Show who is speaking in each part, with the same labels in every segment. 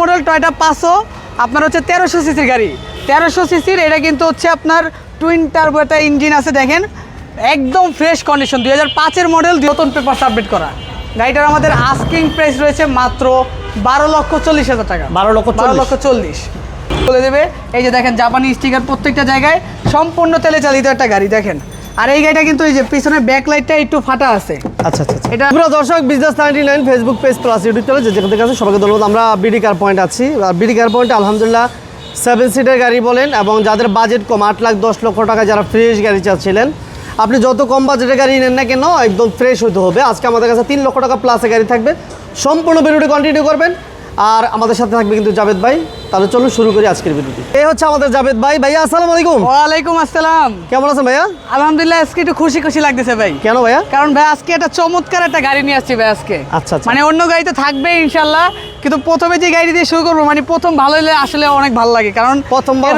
Speaker 1: Model Toyota পাঁচশো আপনার হচ্ছে তেরোশো সিসির গাড়ি। তেরোশো সিসির এটা কিন্তু হচ্ছে আপনার টুইন টার্বো একটা ইঞ্জিন আছে দেখেন। একদম ফ্রেশ কন্ডিশন দুই হাজার পাঁচের মডেল নতুন পেপার সাবমিট করা। গাড়িটার আমাদের আস্কিং প্রাইস রয়েছে মাত্র বারো লক্ষ চল্লিশ হাজার টাকা।
Speaker 2: 12 লক্ষ
Speaker 1: বারো লক্ষ চল্লিশ। বলে দেবে এই যে দেখেন জাপানি স্টিকার প্রত্যেকটা জায়গায় সম্পূর্ণ তেলে চালিত একটা গাড়ি দেখেন। আর এই গাড়িটা কিন্তু এই যে পিছনে ব্যাক লাইটটা একটু ফাটা আছে।
Speaker 2: আচ্ছা আচ্ছা আচ্ছা।
Speaker 1: এটা-
Speaker 2: প্রিয় দর্শক business ninety nine Facebook page plus YouTube channel যেখান থেকে আছে সবাইকে ধন্যবাদ। আমরা বিডি কার পয়েন্ট আছি। আর বিডি কার পয়েন্টে আলহামদুলিল্লাহ সেভেন সিটের গাড়ি বলেন এবং যাদের বাজেট কম আট লাখ দশ লক্ষ টাকা যারা ফ্রেশ গাড়ি চাচ্ছিলেন আপনি যত কম বাজেটের গাড়ি নেন না কেন একদম ফ্রেশ হতে হবে। আজকে আমাদের কাছে তিন লক্ষ টাকা প্লাসে গাড়ি থাকবে। সম্পূর্ণ ভিডিওটি কন্টিনিউ করবেন। আর আমাদের সাথে থাকবে কিন্তু জাবেদ ভাই। তাহলে চলুন শুরু করি আজকের ভিডিওটি এই হচ্ছে আমাদের জাবেদ ভাই। ভাইয়া আসসালামু আলাইকুম।
Speaker 1: ওয়ালাইকুম আসসালাম।
Speaker 2: কেমন আছেন ভাইয়া?
Speaker 1: আলহামদুলিল্লাহ আজকে একটু খুশি খুশি লাগতেছে ভাই।
Speaker 2: কেন ভাইয়া?
Speaker 1: কারণ ভাই আজকে একটা চমৎকার একটা গাড়ি নিয়ে আসছি ভাই আজকে।
Speaker 2: আচ্ছা, আচ্ছা।
Speaker 1: মানে অন্য গাড়ি তো থাকবে ইনশাল্লাহ কিন্তু প্রথমে যে গাড়ি দিয়ে শুরু করব মানে প্রথম ভালো হলে আসলে অনেক ভালো লাগে। কারণ
Speaker 2: প্রথমবার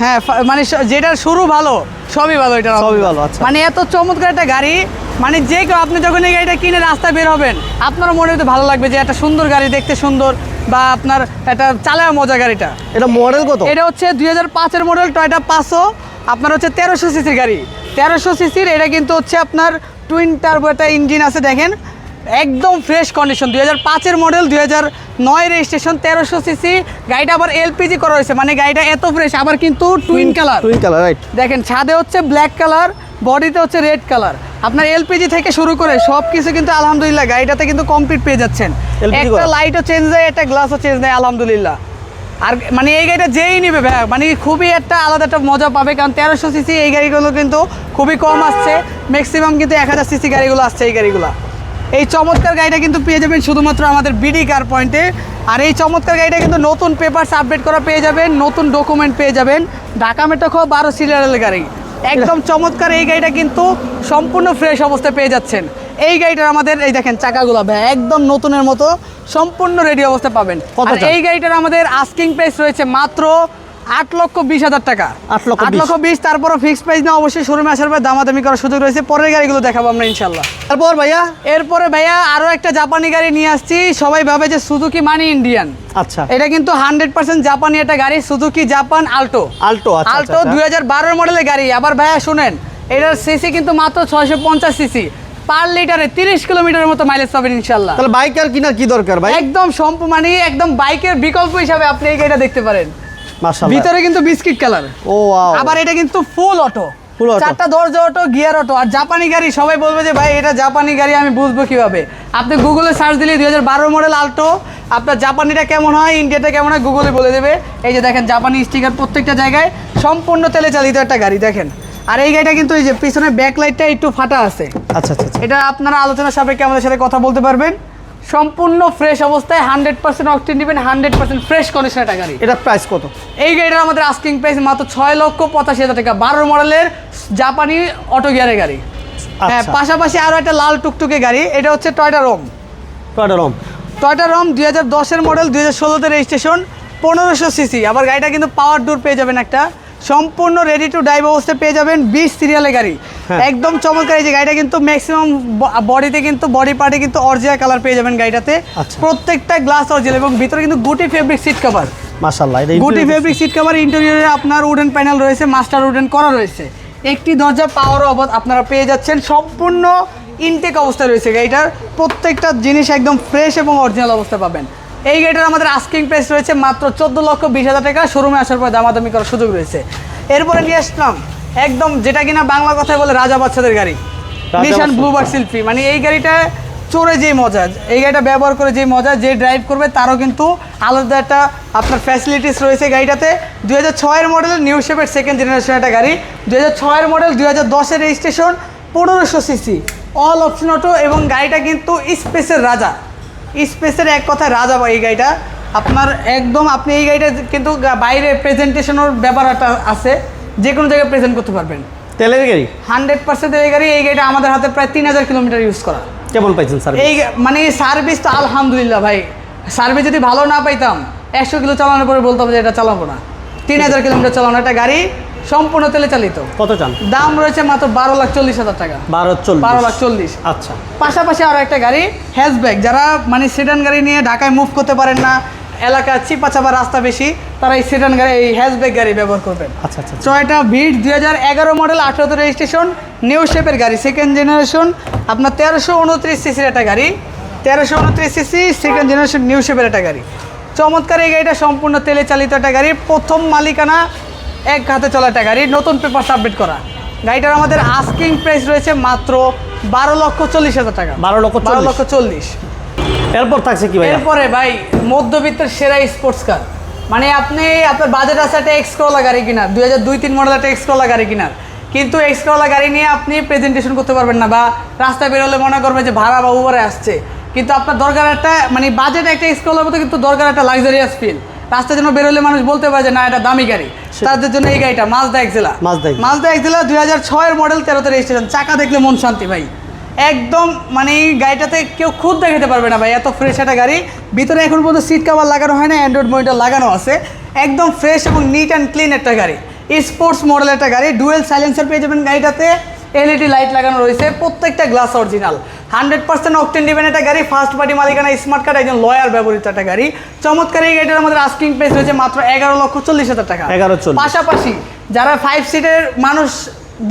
Speaker 1: হ্যাঁ মানে যেটার শুরু ভালো সবই ভালো এটা
Speaker 2: সবই ভালো, আচ্ছা।
Speaker 1: মানে এত চমৎকার একটা গাড়ি মানে যে কেউ আপনি যখন এই গাড়িটা কিনে রাস্তায় বের হবেন আপনার মনে হতে ভালো লাগবে যে একটা সুন্দর গাড়ি দেখতে সুন্দর বা আপনার একটা চালায় মজা গাড়িটা।
Speaker 2: এটা মডেল কত?
Speaker 1: এটা হচ্ছে দুই হাজার পাঁচের মডেল টয়টা পাঁচশো আপনার হচ্ছে তেরোশো সিসির গাড়ি। তেরোশো সিসির এটা কিন্তু হচ্ছে আপনার টুইন টার্বো একটা ইঞ্জিন আছে দেখেন। একদম ফ্রেশ কন্ডিশন দুই হাজার পাঁচের মডেল দুই হাজার নয় রেজিস্ট্রেশন তেরোশো সিসি গাড়িটা আবার এলপিজি করা হয়েছে। মানে গাড়িটা এত ফ্রেশ আবার কিন্তু twin colour
Speaker 2: twin colour right
Speaker 1: দেখেন ছাদে হচ্ছে ব্ল্যাক কালার বডিতে হচ্ছে রেড কালার আপনার এলপিজি থেকে শুরু করে সব কিছু কিন্তু আলহামদুলিল্লাহ গাড়িটাতে কিন্তু কমপ্লিট পেয়ে যাচ্ছেন। একটা লাইটও চেঞ্জ দেয় একটা গ্লাসও চেঞ্জ দেয় আলহামদুলিল্লাহ। আর মানে এই গাড়িটা যেই নেবে ভাই মানে খুবই একটা আলাদা একটা মজা পাবে কারণ তেরোশো সিসি এই গাড়িগুলো কিন্তু খুবই কম আসছে। ম্যাক্সিমাম কিন্তু এক হাজার সিসি গাড়িগুলো আসছে এই গাড়িগুলো। এই চমৎকার গাড়িটা কিন্তু পেয়ে যাবেন শুধুমাত্র আমাদের বিডি কার পয়েন্টে আর এই চমৎকার গাড়িটা কিন্তু নতুন পেপারস আপডেট করা পেয়ে যাবেন নতুন ডকুমেন্ট পেয়ে যাবেন। ঢাকা মেট্রো খো বারো সিরিয়ালের গাড়ি। একদম চমৎকার এই গাড়িটা কিন্তু সম্পূর্ণ ফ্রেশ অবস্থায় পেয়ে যাচ্ছেন। এই গাড়িটার আমাদের এই দেখেন চাকাগুলো ভাই একদম নতুনের মতো সম্পূর্ণ রেডি অবস্থায় পাবেন। এই গাড়িটার আমাদের আস্কিং প্রাইস রয়েছে মাত্র আট লক্ষ বিশ হাজার টাকা।
Speaker 2: আট লক্ষ
Speaker 1: আট। লক্ষ বিশ তারপরও ফিক্সড প্রাইস না অবশ্যই শোরুমে আসার পর দামাদামি করার সুযোগ রয়েছে। পরের গাড়িগুলো দেখাবো আমরা ইনশাল্লাহ
Speaker 2: তারপর ভাইয়া?
Speaker 1: এরপরে ভাইয়া আরও একটা জাপানি গাড়ি নিয়ে আসছি। সবাই ভাবে যে সুজুকি মানি ইন্ডিয়ান
Speaker 2: আচ্ছা।
Speaker 1: এটা কিন্তু হান্ড্রেড পার্সেন্ট জাপানি একটা গাড়ি Suzuki Japan Alto
Speaker 2: Alto
Speaker 1: Alto দুই হাজার বারোর মডেলের গাড়ি। আবার ভাইয়া শুনেন এটার সিসি কিন্তু মাত্র ছয়শো পঞ্চাশ সিসি পার লিটারে তিরিশ কিলোমিটারের মতো মাইলেজ পাবেন ইনশাল্লাহ
Speaker 2: তাহলে বাইক আর কিনার কি দরকার ভাই?
Speaker 1: একদম সম্পূর্ণ মানে একদম বাইকের বিকল্প হিসাবে আপনি এই গাড়িটা দেখতে পারেন।
Speaker 2: মাশাআল্লাহ।
Speaker 1: ভিতরে কিন্তু বিস্কিট কালার।
Speaker 2: ও ওয়াও।
Speaker 1: আবার এটা কিন্তু ফুল অটো। চারটা দরজা অটো গিয়ার অটো। আর জাপানি গাড়ি সবাই বলবে যে ভাই এটা জাপানি গাড়ি আমি বুঝব কীভাবে? আপনি গুগলে সার্চ দিলে দুই হাজার বারো মডেল আল্টো আপনার জাপানিটা কেমন হয় ইন্ডিয়াটা কেমন হয় গুগলে বলে দেবে। এই যে দেখেন জাপানি স্টিকার প্রত্যেকটা জায়গায় সম্পূর্ণ তেলে চালিত একটা গাড়ি দেখেন। আর এই গাড়িটা কিন্তু এই যে পিছনে ব্যাক লাইটটা একটু ফাটা আছে।
Speaker 2: আচ্ছা আচ্ছা আচ্ছা।
Speaker 1: এটা আপনারা আলোচনা সাপেক্ষে আমাদের সাথে কথা বলতে পারবেন। সম্পূর্ণ ফ্রেশ অবস্থায় হান্ড্রেড পার্সেন্ট অক্টিন দিবেন হান্ড্রেড পার্সেন্ট ফ্রেশ কন্ডিশন একটা গাড়ি।
Speaker 2: এটা প্রাইস কত?
Speaker 1: এই গাড়িটার আমাদের আস্কিং প্রাইস মাত্র ছয় লক্ষ পঁচাশি হাজার টাকা। বারো মডেলের জাপানি অটো গিয়ারের গাড়ি। হ্যাঁ
Speaker 2: আচ্ছা।
Speaker 1: পাশাপাশি আরও একটা লাল টুকটুকে গাড়ি। এটা হচ্ছে Toyota Raum
Speaker 2: Toyota Raum
Speaker 1: Toyota Raum দুই হাজার দশের মডেল দুই হাজার ষোলোতে রেজিস্ট্রেশন পনেরোশো সিসি আবার গাড়িটা কিন্তু পাওয়ার ডোর পেয়ে যাবেন একটা। সম্পূর্ণ রেডি টু ড্রাইভ অবস্থায় পেয়ে যাবেন বিশ সিরিয়ালের গাড়ি। একদম চমৎকার এই যে গাড়িটা কিন্তু ম্যাক্সিমাম বডিতে কিন্তু বডি পার্টে কিন্তু অরিজিনাল কালার পেয়ে যাবেন গাড়িটাতে।
Speaker 2: আচ্ছা।
Speaker 1: প্রত্যেকটা গ্লাস অরিজিনাল এবং ভিতরে কিন্তু গুটি ফেব্রিক সিট কভার
Speaker 2: মাশাআল্লাহ এটা
Speaker 1: গুটি ফেব্রিক সিট কভার ইন্টেরিয়রে আপনার উডেন প্যানেল রয়েছে মাস্টার উডেন করা রয়েছে। একটি দরজা পাওয়ার অবধ আপনারা পেয়ে যাচ্ছেন। সম্পূর্ণ ইনটেক অবস্থায় রয়েছে গাড়িটার। প্রত্যেকটা জিনিস একদম ফ্রেশ এবং অরিজিনাল অবস্থা পাবেন। এই গাড়িটার আমাদের আস্কিং প্রাইস রয়েছে মাত্র চোদ্দ লক্ষ বিশ হাজার টাকা। শোরুমে আসার পর দামাদামি করার সুযোগ রয়েছে। এরপরে নিয়ে আসলাম। একদম যেটা কিনা বাংলা কথায় বলে রাজা বাচ্চাদের গাড়ি। নিশান। ব্লুবার শিল্পী মানে এই গাড়িটা চড়ে যে মজা এই গাড়িটা ব্যবহার করে যে মজা যে ড্রাইভ করবে তারও কিন্তু আলাদা একটা আপনার ফ্যাসিলিটিস রয়েছে গাড়িটাতে। দুই হাজার ছয়ের মডেল নিউ শেপের সেকেন্ড জেনারেশন একটা গাড়ি। দুই হাজার ছয়ের মডেল দুই হাজার দশের রেজিস্ট্রেশন পনেরোশো সিসি অল অপশন অটো এবং গাড়িটা কিন্তু স্পেসের রাজা। স্পেসের এক কথায় রাজা বা এই গাড়িটা। আপনার একদম আপনি এই গাড়িটা কিন্তু বাইরে প্রেজেন্টেশনের ব্যাপার একটা আছে। যে কোনো জায়গায় প্রেজেন্ট করতে পারবেন।
Speaker 2: তেলের গাড়ি?
Speaker 1: হান্ড্রেড পার্সেন্ট এই গাড়ি এই গাড়িটা আমাদের হাতে প্রায় তিন হাজার কিলোমিটার ইউজ করা।
Speaker 2: কেমন পাইছেন স্যার
Speaker 1: এই মানে সার্ভিস তো আলহামদুলিল্লাহ ভাই। সার্ভিস যদি ভালো না পাইতাম একশো কিলো চালানোর পরে বলতাম যে এটা চালাবো না। তিন হাজার কিলোমিটার চালানো একটা গাড়ি সম্পূর্ণ তেলে চালিত।
Speaker 2: কত চান?
Speaker 1: দাম রয়েছে মাত্র বারো লাখ চল্লিশ হাজার টাকা।
Speaker 2: বারো চল্লিশ।
Speaker 1: বারো লাখ চল্লিশ।
Speaker 2: আচ্ছা।
Speaker 1: পাশাপাশি আরও একটা গাড়ি হ্যাশব্যাগ যারা মানে সেডান গাড়ি নিয়ে ঢাকায় মুভ করতে পারেন না এলাকা চিপা চাপা রাস্তা বেশি তারা এই সেডান গাড়ি এই হ্যাশব্যাক গাড়ি ব্যবহার করবেন
Speaker 2: আচ্ছা আচ্ছা
Speaker 1: টয়টা ভিট দুই হাজার এগারো মডেল আঠারোতে রেজিস্ট্রেশন নিউ শেপের গাড়ি সেকেন্ড জেনারেশন আপনার তেরোশো উনত্রিশ সিসির একটা গাড়ি তেরোশো উনত্রিশ সিসি সেকেন্ড জেনারেশন নিউ শেপের একটা গাড়ি। চমৎকার এই গাড়িটা সম্পূর্ণ তেলে চালিত একটা গাড়ি প্রথম মালিকানা এক হাতে চলা একটা গাড়ি নতুন পেপার সাবমিট করা। গাড়িটার আমাদের আস্কিং প্রাইস রয়েছে মাত্র বারো লক্ষ চল্লিশ হাজার টাকা।
Speaker 2: 12 লক্ষ
Speaker 1: বারো লক্ষ চল্লিশ।
Speaker 2: এরপর থাকছে কি ভাই
Speaker 1: এরপরে ভাই মধ্যবিত্তের সেরা স্পোর্টস কার মানে আপনি আপনার বাজেট আছে একটা এক্সকলা গাড়ি কিনার দুই হাজার দুই তিন মডেল একটা এক্সকলা গাড়ি কিনার। কিন্তু এক্সকলা গাড়ি নিয়ে আপনি প্রেজেন্টেশন করতে পারবেন না বা রাস্তায় বেরোলে মনে করবেন যে ভাড়া বা উবারে আসছে। কিন্তু আপনার দরকার একটা মানে বাজেট একটা এক্সকলার মতো কিন্তু দরকার একটা লাক্সারিয়াস ফিল রাস্তায় যেন বেরোলে মানুষ বলতে পারে যে না এটা দামি গাড়ি। তাদের জন্য এই গাড়িটা Mazda Axela
Speaker 2: Exela।
Speaker 1: Mazda Axela দুই হাজার ছয়ের মডেল তেরোতে রেজিস্ট্রেশন চাকা দেখলে মন শান্তি ভাই। একদম মানে গাড়িটাতে কেউ খুদ দেখাতে পারবে না ভাই এত ফ্রেশ একটা গাড়ি। ভিতরে এখন পর্যন্ত সিট কাভার লাগানো হয় না অ্যান্ড্রয়েড মনিটর লাগানো আছে। একদম ফ্রেশ এবং নিট অ্যান্ড ক্লিন একটা গাড়ি। স্পোর্টস মডেল একটা গাড়ি ডুয়েল সাইলেন্সার পেয়ে যাবেন গাড়িটাতে। এলইডি লাইট লাগানো রয়েছে প্রত্যেকটা glass original hundred percent octane ডিবেন একটা গাড়ি ফার্স্ট পার্টি মালিকানা স্মার্ট কার্ড একজন লয়ার ব্যবহৃত একটা গাড়ি। চমৎকার এই গাড়িটার আমাদের আস্কিং প্রাইস রয়েছে মাত্র এগারো লক্ষ চল্লিশ হাজার টাকা।
Speaker 2: এগারো
Speaker 1: পাশাপাশি যারা ফাইভ সিটের মানুষ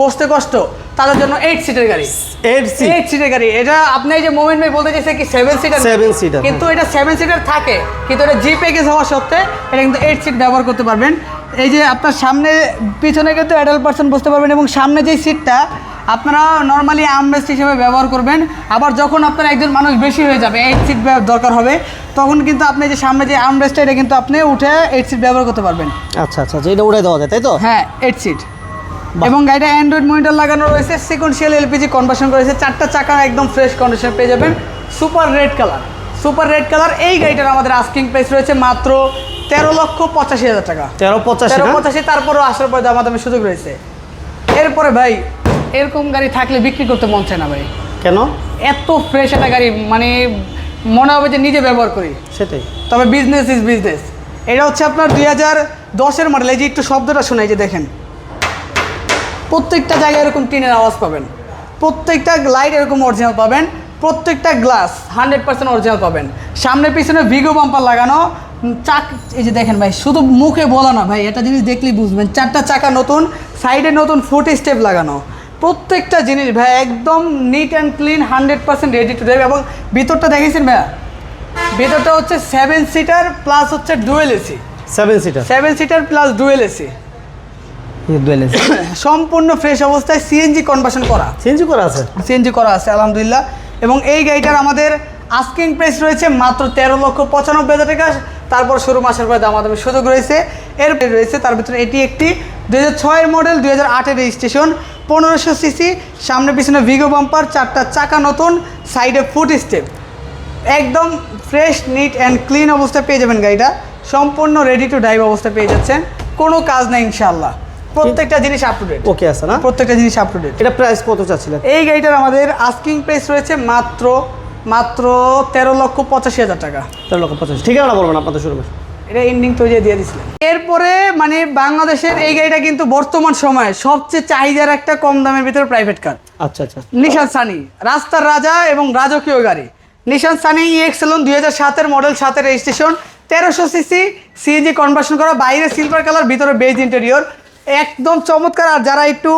Speaker 1: বসতে কষ্ট তাদের জন্য এইট সিটের গাড়ি।
Speaker 2: এইট
Speaker 1: এইট সিটের গাড়ি। এটা আপনি এই যে মোমেন্ট ভাই বলতে চাইছে কি সেভেন সিটার
Speaker 2: seater,
Speaker 1: কিন্তু এটা সেভেন সিটার থাকে কিন্তু এটা জি প্যাকেজ হওয়া সত্ত্বে এটা কিন্তু এইট সিট ব্যবহার করতে পারবেন। এই যে আপনার সামনে পিছনে কিন্তু অ্যাডাল্ট পার্সন বসতে পারবেন এবং সামনে যে সিটটা আপনারা নর্মালি আমরেস্ট হিসেবে ব্যবহার করবেন। আবার যখন আপনার একজন মানুষ বেশি হয়ে যাবে এইট সিট দরকার হবে তখন কিন্তু আপনি যে সামনে যে আমরেস্টটা এটা কিন্তু আপনি উঠে এইট সিট ব্যবহার করতে পারবেন।
Speaker 2: আচ্ছা আচ্ছা যেটা উড়াই দেওয়া যায় তাই তো?
Speaker 1: হ্যাঁ এইট সিট। এবং গাড়িটা অ্যান্ড্রয়েড মনিটর লাগানো রয়েছে সিকোয়েন্সিয়াল এলপিজি কনভার্সন করেছে চারটা চাকা একদম ফ্রেশ কন্ডিশন পেয়ে যাবেন। Super red colour super red colour এই গাড়িটার আমাদের আস্কিং প্রাইস রয়েছে মাত্র তেরো লক্ষ পঁচাশি হাজার টাকা।
Speaker 2: তেরো পঁচাশি
Speaker 1: তেরো পঁচাশি তারপরেও আসার পরে দামাদামি সুযোগ রয়েছে। এরপরে ভাই এরকম গাড়ি থাকলে বিক্রি করতে মন চায় না ভাই।
Speaker 2: কেন?
Speaker 1: এত ফ্রেশ একটা গাড়ি মানে মনে হবে যে নিজে ব্যবহার করি।
Speaker 2: সেটাই।
Speaker 1: তবে বিজনেস ইজ বিজনেস এটা হচ্ছে আপনার দুই হাজার দশের মডেল এই যে একটু শব্দটা শুনে এই যে দেখেন। প্রত্যেকটা জায়গায় এরকম টিনের আওয়াজ পাবেন। প্রত্যেকটা লাইট এরকম অরিজিনাল পাবেন। প্রত্যেকটা গ্লাস হান্ড্রেড পার্সেন্ট অরিজিনাল পাবেন। সামনে পিছনে ভিগো বাম্পার লাগানো। চাক এই যে দেখেন ভাই শুধু মুখে বলা না ভাই এটা জিনিস দেখলেই বুঝবেন। চারটা চাকা নতুন সাইডে নতুন ফুট স্টেপ লাগানো। প্রত্যেকটা জিনিস ভাই একদম neat and clean hundred percent ready to drive এবং ভিতরটা দেখেছেন ভাইয়া? ভিতরটা হচ্ছে সেভেন সিটার প্লাস হচ্ছে dual AC
Speaker 2: seven seater
Speaker 1: seven seater plus dual AC সম্পূর্ণ ফ্রেশ অবস্থায় সিএনজি কনভার্সন করা।
Speaker 2: চেঞ্জ করা আছে?
Speaker 1: সিএনজি করা আছে আলহামদুলিল্লাহ। এবং এই গাড়িটার আমাদের আস্কিং প্রাইস রয়েছে মাত্র তেরো লক্ষ পঁচানব্বই হাজার টাকা। তারপর শুরু মাসের পরে দাম দামাদামি সুযোগ রয়েছে। এর রয়েছে তার ভিতরে এটি একটি দুই হাজার ছয়ের মডেল দুই হাজার আটের রেজিস্ট্রেশন পনেরোশো সিসি সামনে পিছনে ভিগো বাম্পার চারটা চাকা নতুন সাইডে ফুট স্টেপ একদম ফ্রেশ নিট অ্যান্ড ক্লিন অবস্থায় পেয়ে যাবেন গাড়িটা। সম্পূর্ণ রেডি টু ড্রাইভ অবস্থায় পেয়ে যাচ্ছেন। কোনো কাজ নেই ইনশাল্লাহ প্রত্যেকটা জিনিস আপ টু ডেট
Speaker 2: ওকে আছে না?
Speaker 1: প্রত্যেকটা জিনিস আপ টু ডেট
Speaker 2: এটা প্রাইস কত চাচ্ছিলেন?
Speaker 1: এই গাড়িটার আমাদের আস্কিং প্রাইস রয়েছে মাত্র মাত্র তেরো লক্ষ পঁচাশি হাজার টাকা।
Speaker 2: তেরো লক্ষ পঁচাশি। ঠিকানা বলবেন আপনাদের শুরু।
Speaker 1: এটা এন্ডিং তৈরি দিয়ে দিয়েছিলেন এরপরে মানে বাংলাদেশের এই গাড়িটা কিন্তু বর্তমান সময়ে সবচেয়ে চাহিদার একটা কম দামের ভিতরে প্রাইভেট কার
Speaker 2: আচ্ছা আচ্ছা।
Speaker 1: নিশান সানি রাস্তার রাজা এবং রাজকীয় গাড়ি। নিশান সানি ই এক্সেলন দুই হাজার সাতের মডেল সাতের রেজিস্ট্রেশন তেরোশো সিসি সিএনজি কনভার্সন করা বাইরে সিলভার কালার ভিতরে বেজ ইন্টেরিয়র একদম চমৎকার। আর যারা একটু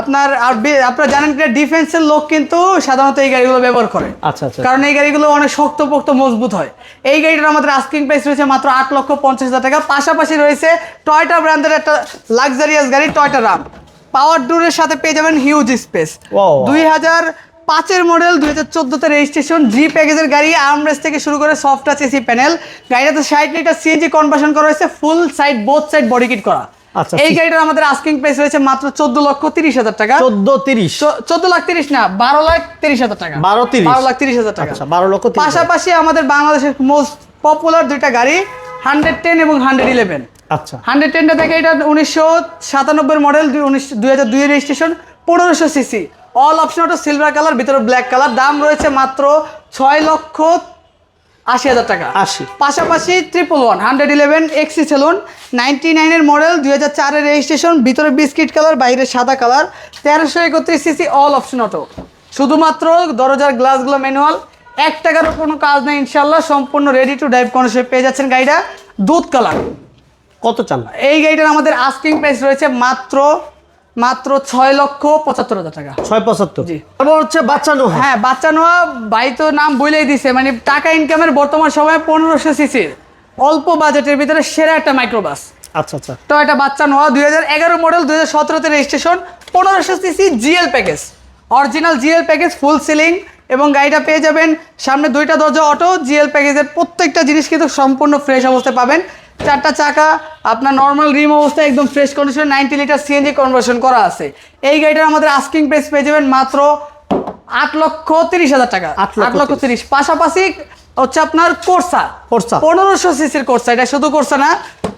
Speaker 1: আপনার আর আপনারা জানেন কি ডিফেন্সের লোক কিন্তু সাধারণত এই গাড়িগুলো ব্যবহার করে।
Speaker 2: আচ্ছা আচ্ছা।
Speaker 1: কারণ এই গাড়িগুলো অনেক শক্তপোক্ত মজবুত হয়। এই গাড়িটার আমাদের আস্কিং প্রাইস রয়েছে মাত্র আট লক্ষ পঞ্চাশ হাজার টাকা। পাশাপাশি রয়েছে টয়টা ব্র্যান্ডের একটা লাক্সারিয়াস গাড়ি টয়টা রাম পাওয়ার ডোরের সাথে পেয়ে যাবেন হিউজ স্পেস দুই হাজার পাঁচের মডেল দুই হাজার চোদ্দোতে রেজিস্ট্রেশন জি প্যাকেজের গাড়ি আর্মরেস থেকে শুরু করে সফট টাচ এসি প্যানেল গাড়িটাতে ষাট লিটার সিএনজি কনভার্সন করা হয়েছে full side both side body kit করা।
Speaker 2: আচ্ছা,
Speaker 1: এই গাড়িটার আমাদের আস্কিং প্রাইস রয়েছে মাত্র চোদ্দ লক্ষ তিরিশ হাজার টাকা।
Speaker 2: চোদ্দ তিরিশ।
Speaker 1: চোদ্দ লাখ তিরিশ না বারো লাখ তিরিশ হাজার টাকা।
Speaker 2: 12 তিরিশ।
Speaker 1: বারো লাখ তিরিশ হাজার টাকা।
Speaker 2: আচ্ছা বারো লক্ষ
Speaker 1: পাশাপাশি আমাদের বাংলাদেশের মোস্ট পপুলার দুইটা গাড়ি হান্ড্রেড টেন এবং হান্ড্রেড ইলেভেন
Speaker 2: আচ্ছা।
Speaker 1: হান্ড্রেড টেনটা দেখে এটা উনিশশো সাতানব্বই মডেল দুই হাজার দুই রেজিস্ট্রেশন পনেরোশো CC all option silver colour ভিতরে ব্ল্যাক কালার দাম রয়েছে মাত্র ছয় লক্ষ আশি হাজার টাকা।
Speaker 2: আশি।
Speaker 1: পাশাপাশি triple one hundred eleven XE saloon ninety নাইনের মডেল দুই হাজার চারের রেজিস্ট্রেশন ভিতরে বিস্কিট কালার বাইরে সাদা কালার তেরোশো একত্রিশ সিসি অল অপশন অটো শুধুমাত্র দরজার গ্লাসগুলো ম্যানুয়াল এক টাকারও কোনো কাজ নেই ইনশাল্লাহ সম্পূর্ণ রেডি টু ড্রাইভ কন্ডিশনে পেয়ে যাচ্ছেন গাড়িটা দুধ কালার
Speaker 2: কত চান
Speaker 1: এই গাড়িটার আমাদের আস্কিং প্রাইস রয়েছে মাত্র মাত্র ছয় লক্ষ পঁচাত্তর হাজার টাকা।
Speaker 2: ছয় পঁচাত্তর?
Speaker 1: জি।
Speaker 2: তারপর হচ্ছে বাচ্চা নোহা।
Speaker 1: হ্যাঁ বাচ্চা নোয়া ভাই তো নাম বলেই দিছে মানে টাকা ইনকামের বর্তমান সময়ে পনেরোশো সিসির। অল্প বাজেটের ভিতরে সেরা একটা মাইক্রোবাস
Speaker 2: আচ্ছা আচ্ছা।
Speaker 1: তো এটা বাচ্চা নোয়া দুই হাজার এগারো মডেল দুই হাজার সতেরোতে রেজিস্ট্রেশন পনেরোশো CC GL package original GL package full ceiling এবং গাড়িটা পেয়ে যাবেন সামনে দুইটা দরজা অটো জিএল প্যাকেজের প্রত্যেকটা জিনিস কিন্তু সম্পূর্ণ ফ্রেশ অবস্থায় পাবেন। চারটা চাকা আপনার নর্মাল রিম অবস্থায় একদম fresh condition ninety litre CNG conversion করা আছে। এই গাড়িটার আমাদের আস্কিং প্রাইস পেয়ে যাবেন মাত্র আট লক্ষ তিরিশ হাজার টাকা।
Speaker 2: আট লক্ষ
Speaker 1: তিরিশ। পাশাপাশি হচ্ছে আপনার কোর্সা
Speaker 2: কোর্সা।
Speaker 1: পনেরোশো সিসির কোর্সা এটা শুধু কোর্সা না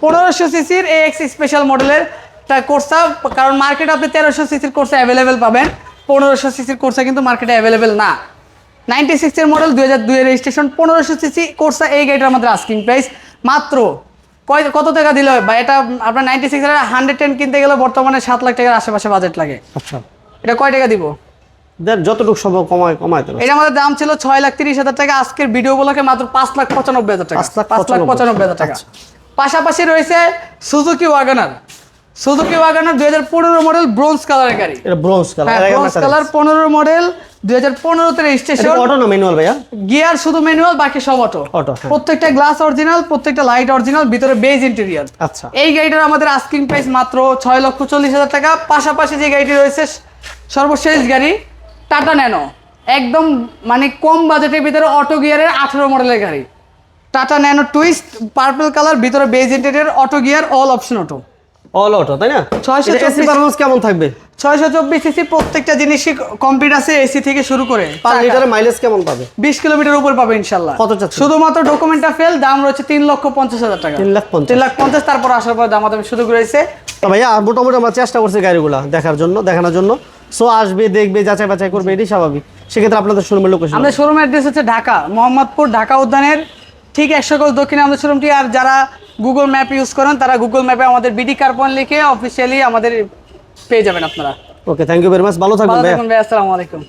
Speaker 1: পনেরোশো সিসির এই এক্স স্পেশাল মডেলের কোর্সা কারণ মার্কেটে আপনি তেরোশো সিসির কোর্সা অ্যাভেলেবেল পাবেন। পনেরোশো সিসির কোর্সা কিন্তু মার্কেটে অ্যাভেলেবেল না। নাইনটি সিক্সের মডেল দুই হাজার দুইয়ের রেজিস্ট্রেশন পনেরোশো সিসি কোর্সা এই গাড়িটার আমাদের আস্কিং প্রাইস মাত্র কয় কত টাকা দিলে হয়? বা এটা আপনার নাইনটি সিক্স হান্ড্রেড টেন কিনতে গেলে বর্তমানে সাত লাখ টাকার আশেপাশে বাজেট লাগে।
Speaker 2: আচ্ছা।
Speaker 1: এটা কয় টাকা দিব?
Speaker 2: দেন যতটুকু সম্ভব কমায় কমায় দেবে
Speaker 1: এটা আমাদের দাম ছিল ছয় লাখ তিরিশ হাজার টাকা আজকের ভিডিও গুলোকে মাত্র পাঁচ লাখ পঁচানব্বই হাজার টাকা।
Speaker 2: পাঁচ লাখ
Speaker 1: পঁচানব্বই। হাজার টাকা।
Speaker 2: আচ্ছা।
Speaker 1: পাশাপাশি রয়েছে সুজুকি ওয়াগানার সুজুকি ওয়াগানার দুই হাজার পনেরো মডেল ব্রোঞ্জ কালারের গাড়ি।
Speaker 2: এটা ব্রোঞ্জ কালার
Speaker 1: ব্রোঞ্জ কালার পনেরো মডেল দুই হাজার পনেরোতে রেজিস্ট্রেশন
Speaker 2: অটো না ম্যানুয়াল ভাইয়া?
Speaker 1: গিয়ার শুধু ম্যানুয়াল বাকি সব অটো
Speaker 2: Auto, হ্যাঁ।
Speaker 1: প্রত্যেকটা গ্লাস অরিজিনাল প্রত্যেকটা লাইট অরিজিনাল ভিতরে বেজ ইন্টেরিয়ার
Speaker 2: আচ্ছা।
Speaker 1: এই গাড়িটার আমাদের আস্কিং প্রাইস মাত্র ছয় লক্ষ চল্লিশ হাজার টাকা। পাশাপাশি যে গাড়িটি রয়েছে সর্বশেষ গাড়ি টাটা ন্যানো একদম মানে কম বাজেটের ভিতরে অটো গিয়ারের আঠেরো মডেলের গাড়ি। Tata Nano twist purple colour ভিতরে beige interior auto gear all option auto
Speaker 2: all auto তাই না?
Speaker 1: 624
Speaker 2: পারফরম্যান্স কেমন থাকবে?
Speaker 1: ছয়শো চব্বিশ সিসি প্রত্যেকটা জিনিসই কমপ্লিট আছে এসি থেকে শুরু করে
Speaker 2: পার লিটারে মাইলেজ কেমন পাবে?
Speaker 1: বিশ কিলোমিটার উপর পাবে
Speaker 2: কত চাচ্ছেন?
Speaker 1: শুধুমাত্র ডকুমেন্টটা ফেল দাম রয়েছে লক্ষ পঞ্চাশ হাজার টাকা।
Speaker 2: লাখ পঞ্চাশ।
Speaker 1: তিন লাখ পঞ্চাশ তারপর আসার পর দাম সুযোগ রয়েছে
Speaker 2: তো ভাইয়া মোটামুটি আমরা চেষ্টা করছি গাড়িগুলা দেখার জন্য দেখানোর জন্য। সো আসবে দেখবে যাচাই বাছাই করবে এটাই স্বাভাবিক। সেক্ষেত্রে আপনাদের শোরুমের লোকেশন
Speaker 1: আমাদের শোরুম অ্যাড্রেস হচ্ছে ঢাকা মোহাম্মদপুর ঢাকা উদ্যানের ঠিক একশো গজ দক্ষিণে আমাদের শোরুমটি আর যারা গুগল ম্যাপ ইউজ করেন তারা গুগল ম্যাপে আমাদের বিডি কার্পন লিখে অফিসিয়ালি আমাদের পেয়ে যাবেন আপনারা।
Speaker 2: Okay thank you very much ভালো থাকবেন
Speaker 1: ভাই আসসালামু আলাইকুম।